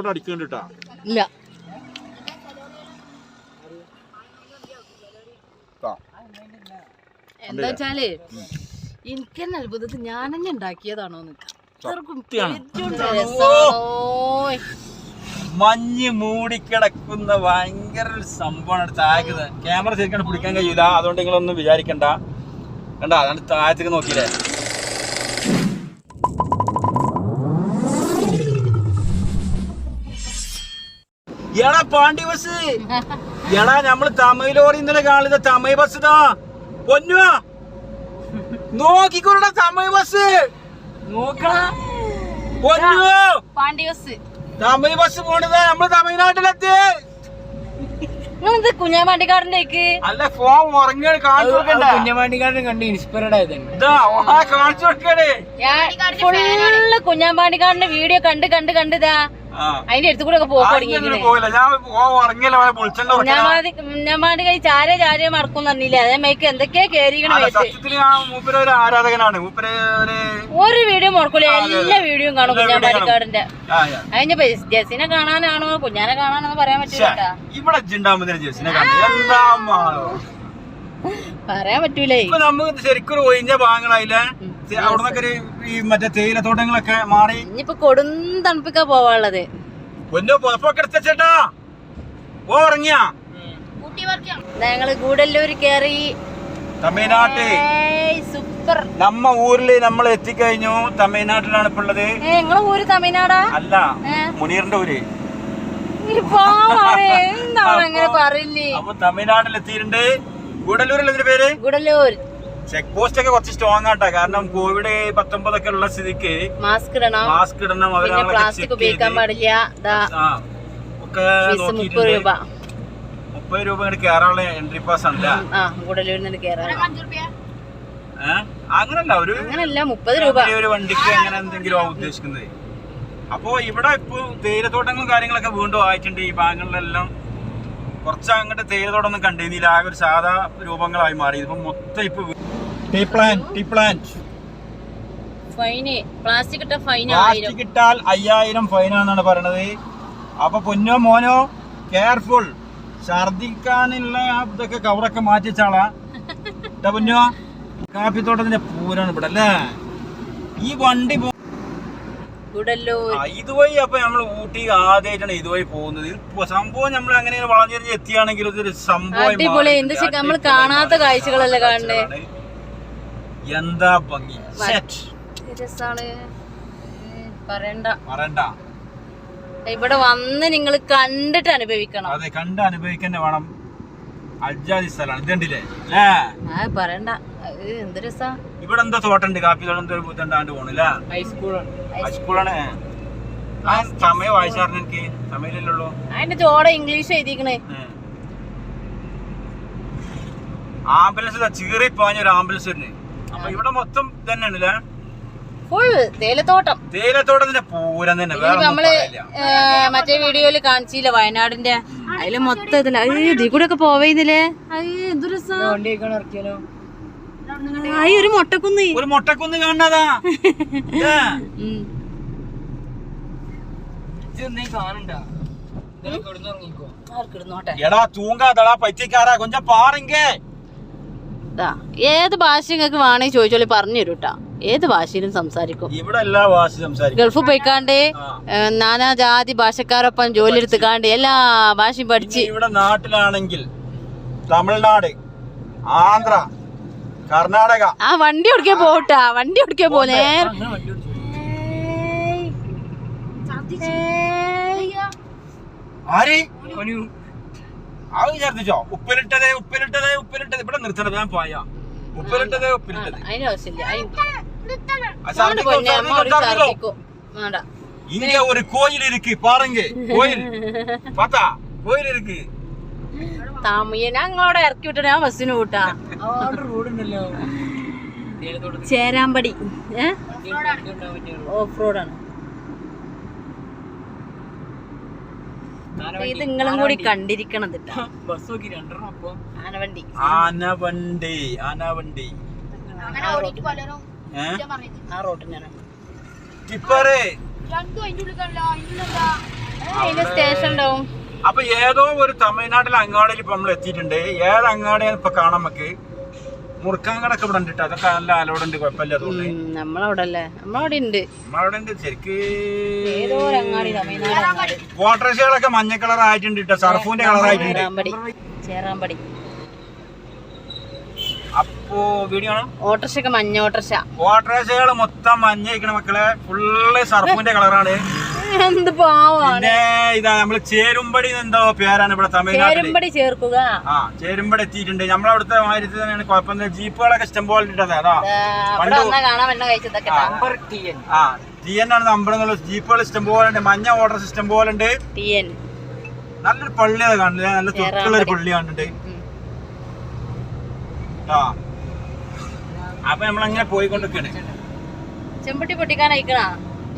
അവിടെ അടിക്കുന്നുണ്ട് ഇല്ല. എന്താ വെച്ചാൽ എനിക്ക് തന്നെ അത്ഭുതത്തിൽ ഞാൻ തന്നെ ഉണ്ടാക്കിയതാണോ മഞ്ഞ് മൂടിക്കിടക്കുന്ന ഭയങ്കര ഒരു സംഭവമാണ് താഴേക്ക് ക്യാമറ ശരിക്കും പിടിക്കാൻ കഴിയൂല. അതുകൊണ്ട് നിങ്ങളൊന്നും വിചാരിക്കണ്ട. കണ്ട അതാണ് താഴത്തേക്ക് നോക്കിയില്ലേ? എടാ പാണ്ടി ബസ്. എടാ നമ്മൾ തമിഴ് ലോറി ഇന്നലെ കാണുന്ന തമിഴ് ബസ് ഇതാ. പൊന്നു നോക്കിക്കോടാ തമിഴ് ബസ്. നോക്കണ പൊന്നു പാണ്ടി ബസ്. തമിഴ് ബസ് പോണത് നമ്മൾ തമിഴ്നാട്ടിലെത്തി. നിങ്ങളെന്ത് കുഞ്ഞാമാണ്ടിക്കാരന്റെക്ക് അല്ല ഫോൺ ഉറങ്ങി കാണിച്ചു കൊടുക്കണ്ട? കുഞ്ഞമാണ്ടിക്കാരൻ കണ്ട് ഇൻസ്പയർഡ് ആയത് ഇതാ ഓ കാണിച്ചു കൊടുക്കണേ. ഫുള്ള് കുഞ്ഞാമാണ്ടിക്കാടിന്റെ വീഡിയോ കണ്ട് കണ്ട് കണ്ടിതാ അതിന്റെ അടുത്ത് കൂടെ കൈ ചാര ചാര മറക്കും തന്നില്ലേ അതേ മേക്ക് എന്തൊക്കെയാ ഒരു ആരാധകനാണ്. ഒരു വീഡിയോ മറക്കൂല എല്ലാ വീഡിയോയും കാണും കുഞ്ഞാമ്പാടിക്കാടിന്റെ. അതിന്റെ ജസിനെ കാണാനാണോ? കുഞ്ഞാനെ കാണാനോ പറയാൻ പറ്റില്ല ഇവിടെ പറയാൻ പറ്റൂലേ. നമുക്ക് ശരിക്കും ഒഴിഞ്ഞ ഭാഗങ്ങളായില്ലേ? അവിടെ നിന്നൊക്കെ ഈ മറ്റേ തേയിലത്തോട്ടങ്ങളൊക്കെ മാറി. ഇനിയിപ്പോ കൊടും തണുപ്പിക്കാ പോവാനുള്ളത്. പൊന്നോ പുറപ്പൊക്കെ എടുത്തേട്ടാ ഓ ഉറങ്ങിയ ഞങ്ങൾ ഗൂഡല്ലൂര് കേറി. തമിഴ്നാട്ടിൽ. സൂപ്പർ. നമ്മ ഊരിൽ നമ്മൾ എത്തിക്കഴിഞ്ഞു. തമിഴ്നാട്ടിലാണ് ഇപ്പൊ ഉള്ളത്. നിങ്ങളെ ഊര് തമിഴ്നാടാ? അല്ല മുനീറിന്റെ ഊര്. അപ്പൊ തമിഴ്നാട്ടിൽ എത്തിയിട്ടുണ്ട് ഗൂഡല്ലൂരല്ലേ പേര്? ഗുഡല്ലൂർ. ചെക്ക് പോസ്റ്റ് ഒക്കെ കുറച്ച് സ്ട്രോങ് ആട്ടാ. കാരണം കോവിഡ് പത്തൊമ്പതൊക്കെ ഉള്ള സ്ഥിതിക്ക് മാസ്ക് ഇടണം. മാസ്ക് ഇടണം പ്ലാസ്റ്റിക് ഉപയോഗിക്കാൻ പാടില്ല. ഒക്കെ മുപ്പത് രൂപ. മുപ്പത് രൂപ ഇങ്ങോട്ട് കയറാനുള്ള എൻട്രി പാസ് അല്ല ആ ഗുഡല്ലൂരിൽ നിന്ന് കയറാൻ ഏഹ് അങ്ങനല്ല ഒരു അങ്ങനല്ല മുപ്പത് രൂപ. ഒരു വണ്ടിക്ക് അങ്ങനെ എന്തെങ്കിലും ഉദ്ദേശിക്കുന്നത്? അപ്പോ ഇവിടെ ഇപ്പൊ തേയിലത്തോട്ടങ്ങളും കാര്യങ്ങളൊക്കെ വീണ്ടും ആയിട്ടുണ്ട്. ഈ ഭാഗങ്ങളിലെല്ലാം കുറച്ച് അങ്ങോട്ട് തേയിലത്തോട്ടൊന്നും കണ്ടിരുന്നില്ല. ആകെ ഒരു സാധാ രൂപങ്ങളായി മാറി. ഇപ്പം മൊത്തം ഇപ്പൊ tea plant tea plant plastic ഇട്ടാൽ അയ്യായിരം ഫൈനാണെന്നാണ് പറയണത്. അപ്പൊ പൊന്നോ മോനോ കെയർഫുൾ ഛർദിക്കാനുള്ള ആ ഇതൊക്കെ കവറൊക്കെ മാറ്റി വെച്ചാളാ ഇട്ടാ പൊന്നോ. കാപ്പിത്തോട്ടത്തിന്റെ പൂരാണ് ഇവിടെ അല്ലേ? ഈ വണ്ടി പോ- ഗുഡല്ലൂർ ഇതുവഴി അപ്പൊ നമ്മൾ ഊട്ടി ആദ്യമായിട്ടാണ് ഇതുവഴി പോകുന്നത്. സംഭവം നമ്മൾ അങ്ങനെ വളഞ്ഞെറിഞ്ഞ് എത്തിയാണെങ്കിൽ ഇതൊരു സംഭവം അടിപൊളി. എന്ത് വെച്ചാ കാണാത്ത കാഴ്ചകളല്ലേ കാണണേ എന്താ ഭംഗി? പറയണ്ട. പറയണ്ട. ഇവിടെ വന്ന് നിങ്ങൾ കണ്ടിട്ട് അനുഭവിക്കണം. അതെ കണ്ട് അനുഭവിക്കന്നെ വേണം. അജാതി സ്ഥലമാണ്. ഇത് കണ്ടില്ലേ? പറയണ്ട. ഇവിടെ എന്താ തോട്ടുണ്ട് കാപ്പി തോട്ടം ഒരു ബുദ്ധണ്ടാണ്ട് പോണില്ല? ഹൈസ്കൂളാണ്. ആ സമയം വായിച്ചാറിന് എനിക്ക്. സമയമില്ലല്ലോ അതിന്റെ ചോട ഇംഗ്ലീഷ് എഴുതിക്കണേ. ആംബുലൻസ് ചീറി പോയ ഒരു ആംബുലൻസ് വരുന്നത് അപ്പൊ ഇവിടെ മൊത്തം തന്നെയാണ് ഫുൾ തേയിലത്തോട്ടം. തേയിലത്തോട്ടത്തിന്റെ പൂരം തന്നെ. നമ്മൾ മറ്റേ വീഡിയോയിൽ കാണിച്ചില്ല വയനാടിന്റെ. അതിൽ മൊത്തം ഇതില്ല ഇതിൽ കൂടെ ഒക്കെ പോവേന്നില്ലേ? ഇറക്കിയാലോ? ആയി ഒരു മൊട്ടക്കുന്ന്. ഒരു മൊട്ടക്കുന്ന് കാണണതാ എടാ തൂങ്കാതടാ പറ്റിക്കാരാ കൊഞ്ചം പാറിങ്കേ. ദാ, ഏത് ഭാഷ നിങ്ങൾക്ക് വേണമെങ്കിൽ ചോദിച്ചോളി പറഞ്ഞു തരൂട്ടാ ഏത് ഭാഷയിലും സംസാരിക്കും. ഇവിടെ എല്ലാ ഭാഷ സംസാരിക്കും. ഗൾഫ് പോയിക്കാണ്ട് നാനാജാതി ഏ, നാനാ ജാതി ഭാഷക്കാരൊപ്പം ജോലി എടുത്തുകാണ്ട് എല്ലാ ഭാഷയും പഠിച്ച്. ഇവിടെ നാട്ടിലാണെങ്കിൽ തമിഴ്നാട് ആന്ധ്ര കർണാടക. ആ വണ്ടി ഓടിക്കാൻ പോട്ടാ വണ്ടി ഓടിക്കാൻ പോലേ ആര്? ഒരു കോയിൽ ഇരിക്ക് പാറങ്ക്. കോയിൽ. പാത്താ കോയിൽ ഇരിക്ക് താമയ്യ ഞങ്ങളോടെ ഇറക്കി വിട്ടു ഞാൻ ബസ്സിന് കൂട്ടാ അവിടെ റോഡ് ഉണ്ടല്ലോ ചേരാമ്പടി. ഓഫ് റോഡാണ് ഇത് നിങ്ങളും കൂടി കണ്ടിരിക്കണത് ആനവണ്ടി. ആനവണ്ടി ആനവണ്ടി. ആ ടിപ്പറ്. സ്റ്റേഷൻ ഉണ്ടാവും. അപ്പൊ ഏതോ ഒരു തമിഴ്നാട്ടിലെ അങ്ങാടിയിൽ ഇപ്പൊ നമ്മൾ എത്തിയിട്ടുണ്ട്. ഏത് അങ്ങാടിയാണ് ഇപ്പൊ കാണാൻ നമുക്ക്? മുറുക്കാങ്കടൊക്കെ ഇവിടെ ഉണ്ട്. അതൊക്കെ നല്ല അലോടുണ്ട് കുഴപ്പമില്ല അതുകൊണ്ട്. ഉം, നമ്മളവിടെ അല്ലേ നമ്മളവിടെ ഉണ്ട് നമ്മളവിടെ ഉണ്ട് ശരിക്ക് വാട്ടർഷകളൊക്കെ മഞ്ഞ കളർ ആയിട്ടുണ്ട് കേട്ടോ സർഫൂന്റെ കളർ ആയിട്ടുണ്ട്. ചേറാമ്പടി. അപ്പോ വീഡിയോ ആണ് ഓട്ടർഷൊക്കെ മഞ്ഞ ഓട്ടർഷ. ഓട്ടർഷകൾ മൊത്തം മഞ്ഞ മക്കളെ. ഫുള്ള് സർഫൂന്റെ കളറാണ് എന്ത് പാവാണ്. പിന്നെ ഇതാ നമ്മൾ ചേരുമ്പടി എന്തോ പേരാണ് ഇവിടെ തമിഴ്നാട്ടിൽ. ചേരുമ്പടി ചേർക്കുക. ആ ചേരുമ്പടി എത്തിയിട്ടുണ്ട്. മാതിരി തന്നെയാണ് കുഴപ്പമില്ല ജീപ്പുകളൊക്കെ ഇഷ്ടം പോലെ ഇട്ടത് അതാ. ദാ, അവിടെ വന്നാ കാണാൻ വന്ന കഴിച്ചതൊക്കെ ട്ടാ. നമ്പർ ടി എൻ ആ ടി എൻ ആണ് നമ്പറെന്നുള്ള ജീപ്പുകൾ ഇഷ്ടം പോലെ ഉണ്ട്. മഞ്ഞ ഓർഡർ ഇഷ്ടം പോലെ ഉണ്ട്. ടി എൻ നല്ലൊരു പള്ളി അത് കണ്ടില്ലേ നല്ല തൊട്ടുള്ള ഒരു പള്ളി. ആ. അപ്പൊ നമ്മളങ്ങനെ പോയിക്കൊണ്ടിരിക്കണേ. ചെമ്പട്ടി പൊട്ടിക്കാൻ അയക്കണ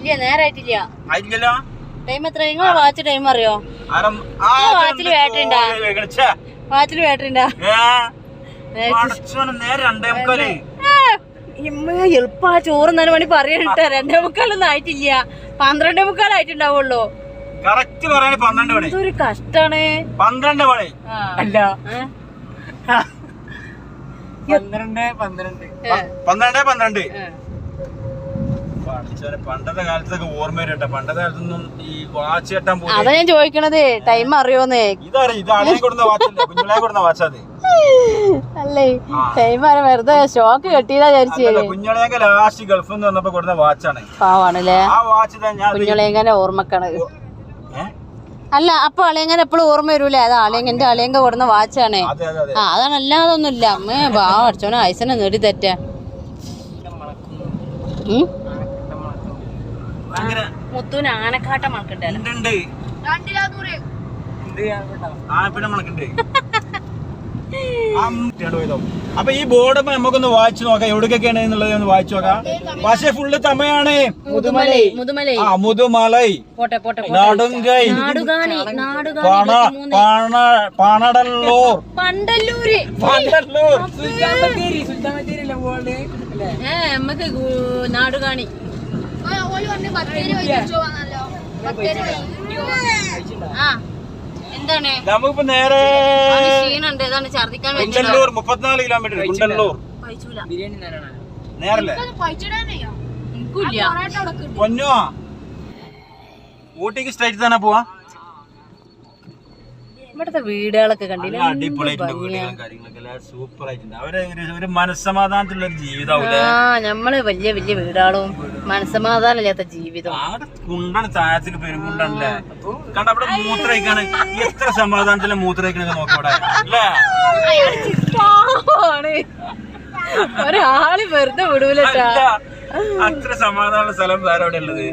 ഇല്ല നേരായിട്ടില്ല. ആയിരിക്കല്ലോ ടൈം എത്ര? നിങ്ങളെ വാച്ച് ടൈം അറിയോ? വാച്ചിൽ ആ വാച്ചിൽ വേട്ടണ്ടാ എളുപ്പാ ചോറ് നാല് മണി പറയണ്ട രണ്ടേ മുക്കാലൊന്നും ആയിട്ടില്ല. പന്ത്രണ്ടേ മുക്കാലായിട്ടുണ്ടാവുള്ളൂ കറക്റ്റ് പറയാൻ പന്ത്രണ്ട് മണി. ഒരു കഷ്ടാണ്. പന്ത്രണ്ട് മണി. അല്ല? പന്ത്രണ്ട് പന്ത്രണ്ട്. പന്ത്രണ്ട് പന്ത്രണ്ട്. പണ്ടത്തെ കാലത്തൊക്കെ ഓർമ്മ വരട്ടെ പണ്ടത്തെ കാലത്തൊന്നും ഈ വാച്ച് കെട്ടാൻ പോലും അതാ ഞാൻ ചോദിക്കണത്. ടൈം അറിയോന്നേ. ഇതറിയ ഇത് അളിയെ കൊടുന്ന വാച്ചല്ലേ കൊടുന്ന അല്ലേ? ടൈം വെറുതെ ഷോക്ക് വിചാരിച്ചു. ലാസ്റ്റ് ഗൾഫിൽ നിന്ന് വന്നപ്പോ കൊടുന്ന വാച്ചാണ്. പാവാണല്ലേ? ആ വാച്ച് ഞാൻ അല്ല അപ്പൊ അളിയങ്ങനെ എപ്പോഴും ഓർമ്മ വരൂലേ? അത് അളിയങ്ങന്റെ അളിയങ്ക കൊടുന്ന വാച്ചാണ്. ആ അതാണ്. അല്ലാതൊന്നുമില്ല. അമ്മേ ബാ അടിച്ചോനെ ഐസനെ നേടി തെറ്റാ ഉം? മുത്തൂന് ആനക്കാട്ട മണക്കണ്ടല്ലോ അപ്പൊ ഈ ബോർഡ് നമുക്കൊന്ന് വായിച്ചു നോക്കാം. എവിടേക്കൊക്കെയാണ് എന്നുള്ളത് ഒന്ന് വായിച്ചു നോക്കാം. പക്ഷെ ഫുള്ള് തമയാണ് മുതുമലൈ. മുതുമലൈ. ആ മുതുമലൈ. നടുങ്കൈ നാടുകാണി നാടുകാണി പണടല്ലൂർ. പണ്ടല്ലൂര്. പണ്ടല്ലൂർ. സുൽത്താൻ ബത്തേരി ആ. എന്താണ്? നമുക്കിപ്പോ നേരെ ക്ഷീണുണ്ട്. ഛർദിക്കാൻ കുണ്ടല്ലൂർ മുപ്പത്തിനാല് കിലോമീറ്റർ കുണ്ടല്ലൂർ. ബിരിയാണി നേരല്ലേ? എനിക്കില്ല. ഊട്ടിക്ക് സ്ട്രൈറ്റ് തന്നെ പോവാ? ഇവിടുത്തെ വീടുകളൊക്കെ കണ്ടില്ല? അടിപൊളിയായിട്ടുണ്ട് വീടുകളും കാര്യങ്ങളൊക്കെ സൂപ്പർ ആയിട്ടുണ്ട് അവർ ഒരു- മനസ്സമാധാനത്തിലുള്ള ആ നമ്മൾ വലിയ വലിയ വീടുകളും മനസ്സമാധാനമില്ലാത്ത ജീവിതം അവിടെ കുണ്ടാണ് താഴത്തേക്ക് പെരുങ്കുണ്ടാണല്ലേ? കണ്ട അവിടെ മൂത്രയിക്കാണ് എത്ര സമാധാനത്തിലെ മൂത്രയിക്കണൊക്കെ നോക്കവിടെ അല്ലേ? പാവാണ്. ഒരാൾ വെറുതെ വിടൂലട്ടാ. അത്ര സമാധാനമുള്ള സ്ഥലം വേറെ അവിടെ ഉള്ളത്.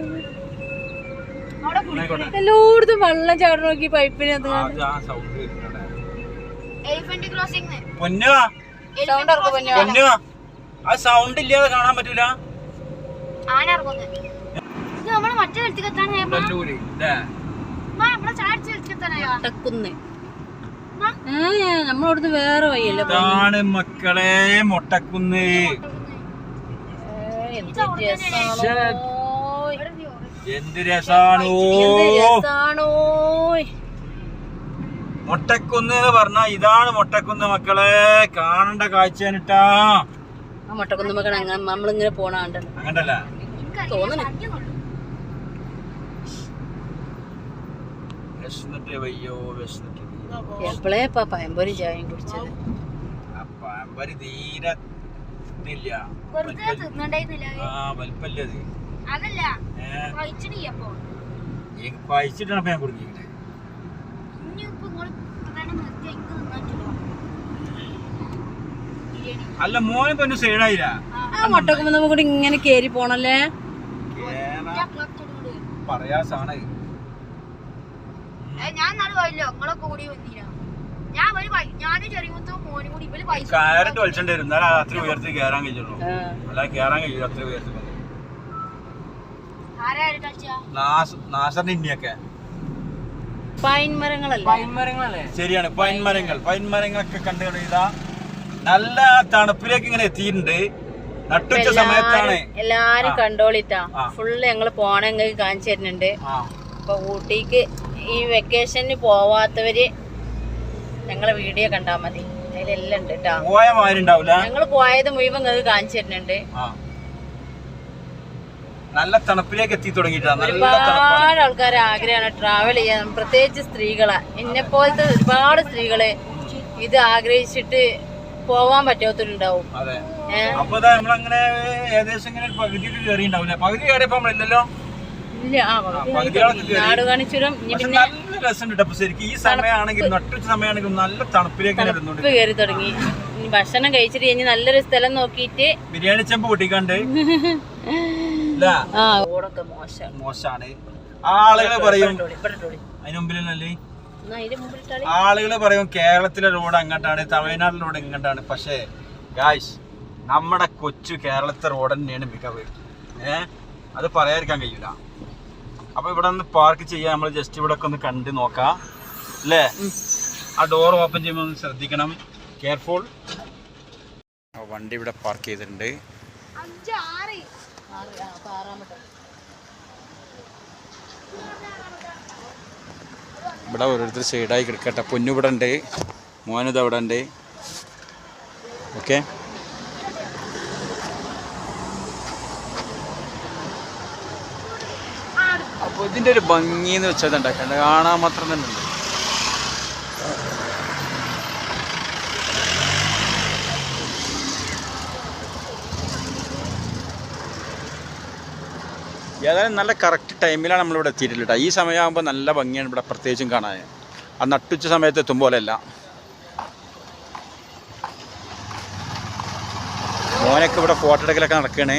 എല്ലായിടത്തും വെള്ളം ചാടി നോക്കി പൈപ്പിന് സൗണ്ട് ഇല്ലാതെ കാണാൻ പറ്റൂല. നമ്മളവിടുന്ന് വേറെ വഴിയല്ലേ ഇതാണ് മക്കളെ മൊട്ടക്കുന്ന്. എന്ത് എന്ത് രസാണോ? രസാണോ? മൊട്ടക്കുന്ന് എന്ന് പറഞ്ഞാ ഇതാണ് മൊട്ടക്കുന്ന് മക്കളെ. കാണണ്ട കാഴ്ച ആ മക്കളെ അങ്ങനെ നമ്മളിങ്ങനെ പോണ കണ്ടല്ലോ അങ്ങനല്ല. തോന്നണേ. എപ്പോഴേ പയമ്പൊരി ചായയും കുടിച്ചത്? ആ പഴംപൊരി തീരെ വലിപ്പല്ലേ അത്. അതല്ല കഴിച്ചിട്ടാണ് ഞാൻ തന്നെ അല്ല മോനെ പൊന്നു സൈഡായില്ല. ആ. മുട്ടക്കുമ്പോ കൂടി ഇങ്ങനെ കേറി പോണല്ലേ? പ്രയാസാണ് ഞാൻ നാളെ പോയില്ലോ. കൂടി വന്നില്ല ഞാൻ ഒരു ഞാനും ചെറിയ മോനും കൂടി ഇവർ പൈസ കയറിട്ട് അത്ര ഉയർത്തി കയറാൻ കഴിയുള്ളൂ. അല്ലാതെ അല്ല കയറാൻ കഴിയില്ല. അത്ര ഉയർത്തി മരങ്ങളല്ലേ? ശരിയാണ് പൈൻ മരങ്ങൾ. പൈൻ മരങ്ങളൊക്കെ കണ്ടു കഴിയുക നല്ല തണുപ്പിലേക്ക് ഇങ്ങനെ എത്തിയിട്ടുണ്ട്. നട്ടുച്ച സമയത്താണ് എല്ലാരും കണ്ടോളിട്ടാ. ഫുള്ള് ഞങ്ങൾ പോണെങ്കിൽ കാണിച്ചു തരുന്നുണ്ട്. അപ്പൊ ഊട്ടിക്ക് ഈ വെക്കേഷന് പോവാത്തവര് ഞങ്ങളെ വീഡിയോ കണ്ടാ മതി. അതിലെല്ലാം ഉണ്ട് കേട്ടോ ഞങ്ങൾ പോയത് മുഴുവൻ കാണിച്ചു തരുന്നുണ്ട്. ആ. നല്ല തണുപ്പിലേക്ക് എത്തി തുടങ്ങിയിട്ടാണ്. ഒരുപാട് ആൾക്കാർ ആഗ്രഹമാണ് ട്രാവൽ ചെയ്യാൻ. പ്രത്യേകിച്ച് സ്ത്രീകളെ. എന്നെ പോലത്തെ ഒരുപാട് സ്ത്രീകളെ ഇത് ആഗ്രഹിച്ചിട്ട് പോവാൻ പറ്റാത്തവരുണ്ടാവും. അപ്പൊ നമ്മളങ്ങനെ ഏകദേശം ഇങ്ങനെ പകുതി കയറിയപ്പോ നമ്മളില്ലല്ലോ നല്ല ശരിക്കും ഈ സമയമാണെങ്കിൽ നട്ടുച്ച സമയമാണെങ്കിൽ നല്ല തണുപ്പിലേക്ക് കയറി തുടങ്ങി. ഭക്ഷണം കഴിച്ചിട്ട് കഴിഞ്ഞ് നല്ലൊരു സ്ഥലം നോക്കിയിട്ട് ബിരിയാണി ചെമ്പ് പൊട്ടിക്കാണ്ട്. മോശാണ്. ആളുകളെ പറയും അതിനുമ്പിലല്ലേ ആളുകൾ പറയും കേരളത്തിലെ റോഡ് അങ്ങോട്ടാണ് തമിഴ്നാട്ടിലെ റോഡ് ഇങ്ങോട്ടാണ്. പക്ഷേ ഗായ്സ് നമ്മുടെ കൊച്ചു കേരളത്തെ റോഡ് തന്നെയാണ് മികവ്. ഏ? അത് പറയാതിരിക്കാൻ കഴിയൂല. അപ്പൊ ഇവിടെ ഒന്ന് പാർക്ക് ചെയ്യാൻ നമ്മൾ ജസ്റ്റ് ഇവിടെ ഒക്കെ ഒന്ന് കണ്ട് നോക്കാം. അല്ലേ? ആ ഡോർ ഓപ്പൺ ചെയ്യുമ്പോൾ ഒന്ന് ശ്രദ്ധിക്കണം. കെയർഫുൾ വണ്ടി ഇവിടെ പാർക്ക് ചെയ്തിട്ടുണ്ട്. ഇവിടെ ഓരോരുത്തർ സൈഡായി കിടക്കട്ടെ. പൊന്നു ഇവിടെ ഉണ്ട്. മോനത് അവിടെ ഉണ്ട്. ഓക്കെ? അപ്പോൾ ഇതിന്റെ ഒരു ഭംഗി എന്ന് വെച്ചാൽ ഉണ്ടാക്കണ്ട കാണാൻ മാത്രം തന്നെ ഉണ്ട്. ഏതായാലും നല്ല കറക്റ്റ് ടൈമിലാണ് നമ്മളിവിടെ എത്തിയിട്ടില്ല ഈ സമയമാകുമ്പോൾ നല്ല ഭംഗിയാണ് ഇവിടെ പ്രത്യേകിച്ചും കാണാൻ. ആ നട്ടുച്ച സമയത്ത് എത്തും പോലെയല്ല മോനൊക്കെ ഇവിടെ ഫോട്ടോ എടുക്കലൊക്കെ നടക്കുകയാണ്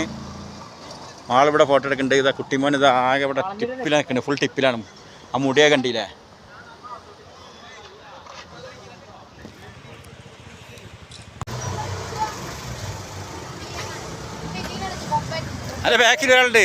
ആളിവിടെ ഫോട്ടോ എടുക്കുന്നുണ്ട്. ഇതാ കുട്ടിമോൻ ഇത് ആകെ ഇവിടെ ടിപ്പിലാണ് നിൽക്കുന്നത് ഫുൾ ടിപ്പിലാണ് ആ മുടിയെ കണ്ടില്ലേ? അല്ല ബാക്കിൽ ഒരാളുണ്ട്.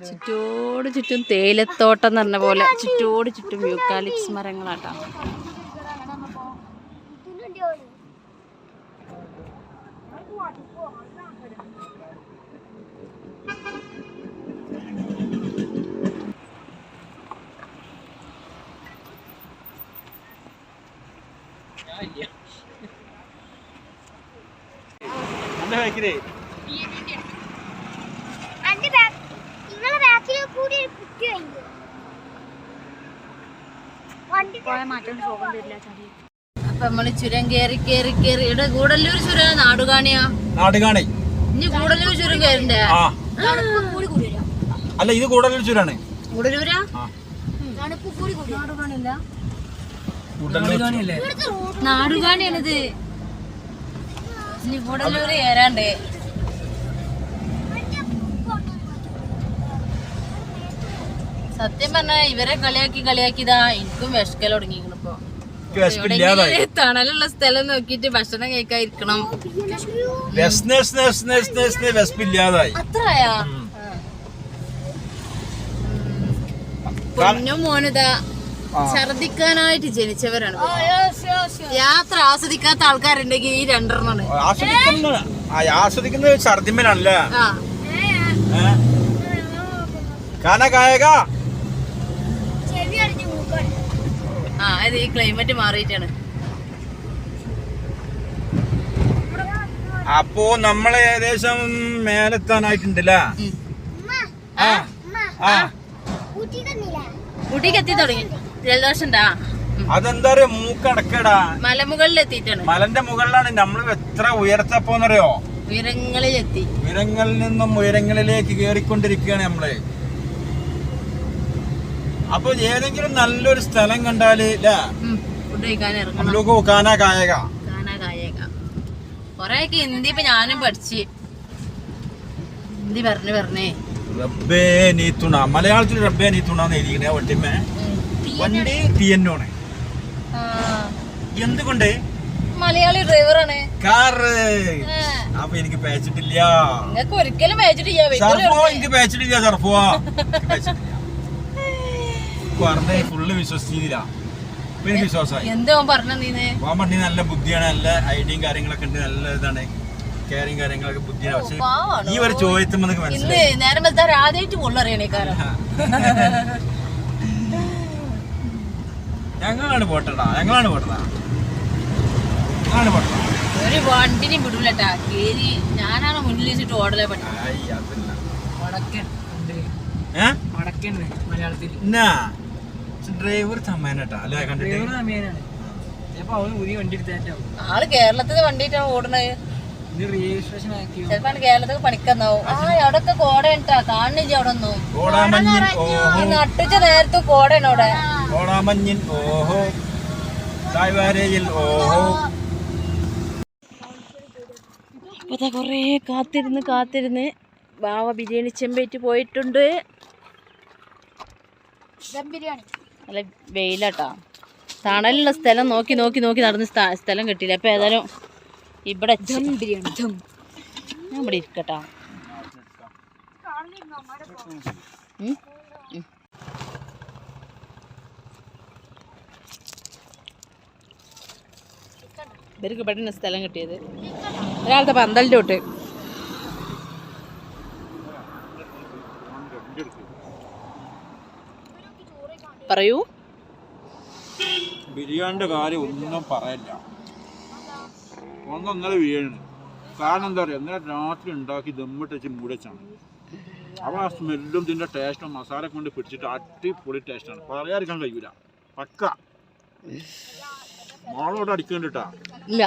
ചുറ്റോട് ചുറ്റും തേയിലത്തോട്ടം എന്ന് പറഞ്ഞ പോലെ ചുറ്റോട് ചുറ്റും യൂക്കാലിപ്സ് മരങ്ങളാട്ടോ. എന്റെ ബാക്കിൽ അന്റെ ബാക്ക് നിങ്ങളെ ബാക്കിൽ ഒരു കുട്ടി കഴിഞ്ഞു വണ്ടി അപ്പൊ നമ്മൾ ചുരം കേറി കേറി കേറി. ഇവിടെ കൂടല്ലൂർ ചുരം നാടുകാണിയാ? നാടുകാണി. ഇനി കൂടല്ലൂർ ചുരം വരാം അല്ല ഇത് കൂടല്ലൂർ ചുരാണ്. ഗൂഡല്ലൂരാ? ആ. തണുപ്പ് കൂടി കൂടി നാടുകാണില്ല നാടുകാണിയാണിത്. ഇനി കൂടല്ലൂര് കയറാണ്ട് സത്യം പറഞ്ഞ ഇവരെ കളിയാക്കി കളിയാക്കിതാ എനിക്കും വിഷക്കൽ തുടങ്ങിയിരിക്കണം ഇപ്പൊ. തണലുള്ള സ്ഥലം നോക്കിട്ട് ഭക്ഷണം കഴിക്കാതിരിക്കണം. അത്രയാ? പൊന്നും മോനിതാ ഛർദിക്കാനായിട്ട് ജനിച്ചവരാണ് യാത്ര ആസ്വദിക്കാത്ത ആൾക്കാരുണ്ടെങ്കിൽ ഈ രണ്ടെണ്ണമാണ് ആസ്വദിക്കുന്നത് ഛർദിമ്മനാണല്ലേ ആ കാനകായക ആ അത് ഈ ക്ലൈമറ്റ് മാറിയിട്ടാണ്. അപ്പോ നമ്മൾ ഏകദേശം മേലെത്താനായിട്ടുണ്ടല്ലേ. ആ ആ. ഊട്ടിക്ക് എത്തി തുടങ്ങി. ജലദോഷം ഉണ്ടാ അതെന്താ പറയാ മൂക്കടക്കടാ. മലമുകളിൽ എത്തിയിട്ടാണ് മലന്റെ മുകളിലാണ്. നമ്മൾ എത്ര ഉയർത്തപ്പോന്നറിയോ ഉയരങ്ങളിൽ എത്തി ഉയരങ്ങളിൽ നിന്നും ഉയരങ്ങളിലേക്ക് കേറിക്കൊണ്ടിരിക്കുകയാണ് നമ്മൾ. അപ്പൊ ഏതെങ്കിലും നല്ലൊരു സ്ഥലം കണ്ടാൽ കൊറേയൊക്കെ ഹിന്ദി ഇപ്പൊ ഞാനും പഠിച്ച്. ഹിന്ദി പറഞ്ഞു പറഞ്ഞേ. റബ്ബേ നീ തുണ. മലയാളത്തിൽ റബ്ബേ നീ തുണ എന്ന് എഴുതിക്കണേ വണ്ടിമേ വണ്ടി തീയന്നോണ് എന്തുകൊണ്ട്? മലയാളി ഡ്രൈവറാണ്. കാറ്. അപ്പൊ എനിക്ക് പേച്ചിട്ടില്ല. നിങ്ങൾക്ക് ഒരിക്കലും പേച്ചിട്ടില്ല. എനിക്ക് പേച്ചിട്ടില്ല സർഫോ. പറഞ്ഞ ഫുള്ള് വിശ്വസിച്ചില്ല പിന്നെ വിശ്വാസമായി. എന്തോ പറഞ്ഞ പോകാൻ പണ്ടി നല്ല ബുദ്ധിയാണ് നല്ല ഐഡിയയും കാര്യങ്ങളൊക്കെ ഉണ്ട് നല്ല ഇതാണ്. കെയറിങ് കാര്യങ്ങളൊക്കെ ബുദ്ധിയാണ്. പക്ഷെ ഈ ഒരു ചോദ്യത്തുമ്പോ നിനക്ക് മനസ്സിലായി. നേരം ആദ്യമായിട്ട് കൊള്ളറിയണേ കാരണം ഞങ്ങളാണ് പോട്ടടാ ഞങ്ങളാണ് പോട്ടടാ. ഞങ്ങളാണ് പോട്ടടാ. ഒരു വണ്ടിനും വിടൂലട്ടാ. കേരി ഞാനാണ് മുന്നിൽ വെച്ചിട്ട് ഓടലേ പറ്റും മടക്കൻ മടക്കൻ മലയാളത്തിൽ ഡ്രൈവർ ചമ്മേനട്ടാ അല്ലേ കണ്ടിട്ട്? ആൾ കേരളത്തിൽ വണ്ടിയിട്ടാണ് ഓടണത് ഇത് രജിസ്ട്രേഷൻ ആക്കിയോ? ചിലപ്പോ കേരളത്തിൽ പണിക്കെന്നാവും. ആ അവിടൊക്കെ കോട ഉണ്ടാ കാണില്ല അവിടെ ഒന്നും ഓടാമഞ്ഞിൻ ഓഹോ. നേരത്ത് കോടയാണ് അവിടെ. ഓടാമഞ്ഞിൻ ഓഹോ. തായ്വാരയിൽ ഓഹോ. അപ്പൊ കൊറേ കാത്തിരുന്ന് കാത്തിരുന്ന് ബാവ ബിരിയാണി ചെമ്പേറ്റ് പോയിട്ടുണ്ട്. ദം ബിരിയാണി. നല്ല വെയിലാട്ടാ. തണലുള്ള സ്ഥലം നോക്കി നോക്കി നോക്കി നടന്ന് സ്ഥലം കിട്ടിയില്ല. അപ്പൊ ഏതായാലും ഇവിടെ ഞാൻ ഇവിടെ ഇരിക്കട്ടാ. ഇവർക്ക് പെട്ടെന്ന് സ്ഥലം കിട്ടിയത്. ഒരാളത്തെ പന്തലിന്റെ തൊട്ട്. പറയൂ. ബിരിയാണിന്റെ കാര്യം ഒന്നും പറയില്ല. ഒന്നൊന്നര ബിരിയാണി കാരണം എന്താ പറയുക ഇന്നലെ രാത്രി ഉണ്ടാക്കി ദമ്മിട്ട് വെച്ച് മൂടച്ചാണ് അപ്പോൾ ആ സ്മെല്ലും ഇതിന്റെ ടേസ്റ്റും മസാല കൊണ്ട് പിടിച്ചിട്ട് അടിപൊളി ടേസ്റ്റാണ് പറയാതിരിക്കാൻ കഴിയൂല. പക്ക. മോളോട് അടിക്കണ്ടിട്ടാ. ഇല്ല.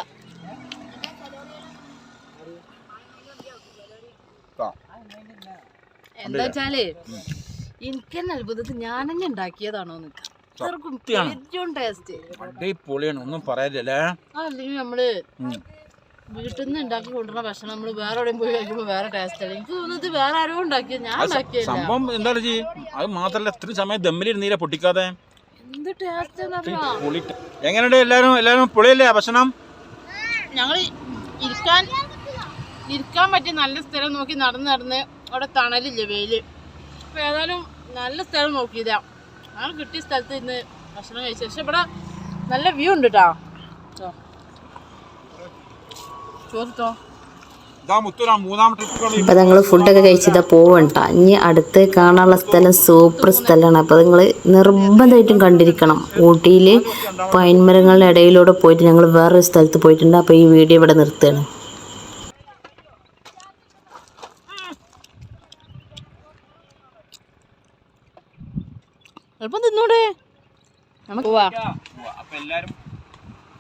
എന്താ വെച്ചാൽ എനിക്ക് തന്നെ അത്ഭുതത്തിൽ ഞാൻ തന്നെ ഉണ്ടാക്കിയതാണോ സത്യാണ്. ഏറ്റവും ടേസ്റ്റ് അടിപൊളിയാണ് ഒന്നും പറയാനില്ലേ അല്ലെങ്കിൽ നമ്മൾ വീട്ടിൽ നിന്ന് ഉണ്ടാക്കി കൊണ്ടുവരുന്ന ഭക്ഷണം നമ്മൾ വേറെ എവിടെയും പോയി കഴിക്കുമ്പോൾ വേറെ ടേസ്റ്റ് അല്ല? എനിക്ക് തോന്നുന്നത് വേറെ ആരും ഉണ്ടാക്കിയത്. ഞാൻ സംഭവം അത് മാത്രല്ല സമയം ദമ്മിലിരുന്നീല പൊട്ടിക്കാതെ? എന്ത് ടേസ്റ്റ് എന്നറിയാ പൊളി എങ്ങനെയുണ്ട് എല്ലാരും എല്ലാരും പൊളിയല്ലേ ഭക്ഷണം? ഞങ്ങൾ ഇരിക്കാൻ ഇരിക്കാൻ പറ്റിയ നല്ല സ്ഥലം നോക്കി നടന്ന് നടന്ന് അവിടെ തണലില്ല വെയിൽ. അപ്പൊ ഏതായാലും നല്ല സ്ഥലം നോക്കിയതാ. ഞങ്ങൾ കിട്ടിയ സ്ഥലത്ത് ഇന്ന് ഭക്ഷണം കഴിച്ചു. പക്ഷെ ഇവിടെ നല്ല വ്യൂ ഉണ്ട് കേട്ടോ ചോദിച്ചോ ട്രിപ്പ് അപ്പോൾ നിങ്ങൾ ഫുഡൊക്കെ കഴിച്ചിതാ പോവണ്ട. ഇനി അടുത്ത് കാണാനുള്ള സ്ഥലം സൂപ്പർ സ്ഥലമാണ്. അപ്പോൾ നിങ്ങൾ നിർബന്ധമായിട്ടും കണ്ടിരിക്കണം. ഊട്ടിയിൽ പൈൻമരങ്ങളുടെ ഇടയിലൂടെ പോയിട്ട് ഞങ്ങൾ വേറൊരു സ്ഥലത്ത് പോയിട്ടുണ്ട്. അപ്പോൾ ഈ വീഡിയോ ഇവിടെ നിർത്തുകയാണ്. എളുപ്പം തിന്നൂടെ നമുക്ക് പോവാ. അപ്പൊ എല്ലാരും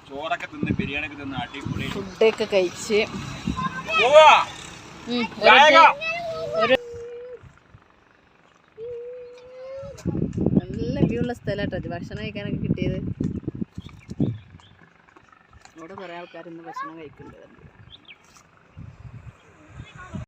ചോറൊക്കെ തിന്ന് ബിരിയാണി ഒക്കെ തിന്ന് അടിപൊളി ഫുഡൊക്കെ കഴിച്ച്. നല്ല വ്യൂ ഉള്ള സ്ഥലമാട്ടോ ഭക്ഷണം കഴിക്കാനൊക്കെ കിട്ടിയത്. ഇവിടെ കുറേ ആൾക്കാർ ഇന്ന് ഭക്ഷണം കഴിക്കുന്നുണ്ട്.